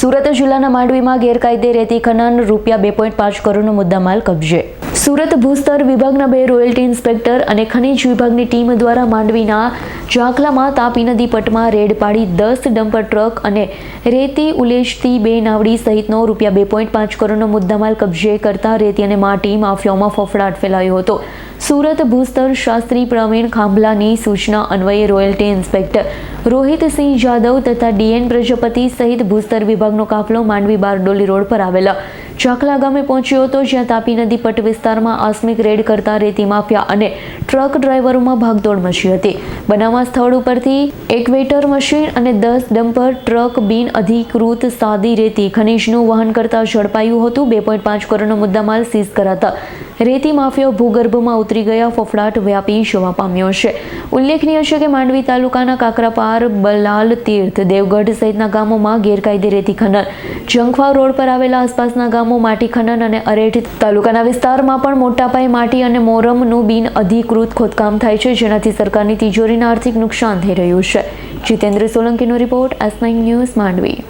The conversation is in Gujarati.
સુરત જિલ્લાના માંડવીમાં ગેરકાયદે રેતી ખનન રૂપિયા બે પોઈન્ટ પાંચ કરોડનો મુદ્દામાલ કબજે. સુરત ભૂસ્તર વિભાગના બે રોયલ્ટી ઇન્સ્પેક્ટર અને ખનિજ વિભાગની ટીમ દ્વારા માંડવીના જાખલામાં તાપી નદી પટમાં રેડ પાડી દસ ડમ્પર ટ્રક અને રેતી ઉલેજતી બે નાવડી સહિતનો રૂપિયા બે પોઈન્ટ પાંચ કરોડનો મુદ્દામાલ કબજે કરતા રેતી અને માટી માફિયાઓમાં ફફડાટ ફેલાયો હતો. સુરત ભૂસ્તર શાસ્ત્રી પ્રવીણ ખાંભલાની સૂચના અન્વયે રોયલ્ટી ઇન્સ્પેક્ટર રોહિતસિંહ જાદવ તથા ડીએન પ્રજાપતિ સહિત ભૂસ્તર વિભાગનો કાફલો માંડવી બારડોલી રોડ પર આવેલા. ચાખલા ગામે પહોંચ્યો હતો, જ્યાં તાપી નદી પટ વિસ્તારમાં આસ્મિક રેડ કરતા રેતી માફિયા અને ટ્રક ડ્રાઈવરોમાં ભાગદોડ મચી હતી. બનાવવા સ્થળ ઉપરથી એક વેટર મશીન અને દસ ડમ્પર ટ્રક બિન અધિકૃત સાદી રેતી ખનીજનું વહન કરતા ઝડપાયું હતું. બે પોઈન્ટ પાંચ કરોડનો મુદ્દામાલ સીઝ કરાતા રેતી માફિયા ભૂગર્ભમાં ઉતરી ગયા, ફફડાટ વ્યાપી જોવા પામ્યો છે. ઉલ્લેખનીય છે કે માંડવી તાલુકાના કાકરાપાર, બલાલ તીર્થ, દેવગઢ સહિતના ગામોમાં ગેરકાયદે રેતી ખનન. જંખવા રોડ પર આવેલા આસપાસના ગામો માટી ખનન અને અરેઠ તાલુકાના વિસ્તારમાં પણ મોટા પાયે માટી અને મોરમનું બિન અધિકૃત ખોદકામ થાય છે, જેનાથી સરકારની તિજોરીને આર્થિક નુકસાન થઈ રહ્યું છે. Jitendra સોલંકીનો report S nine news Mandvi.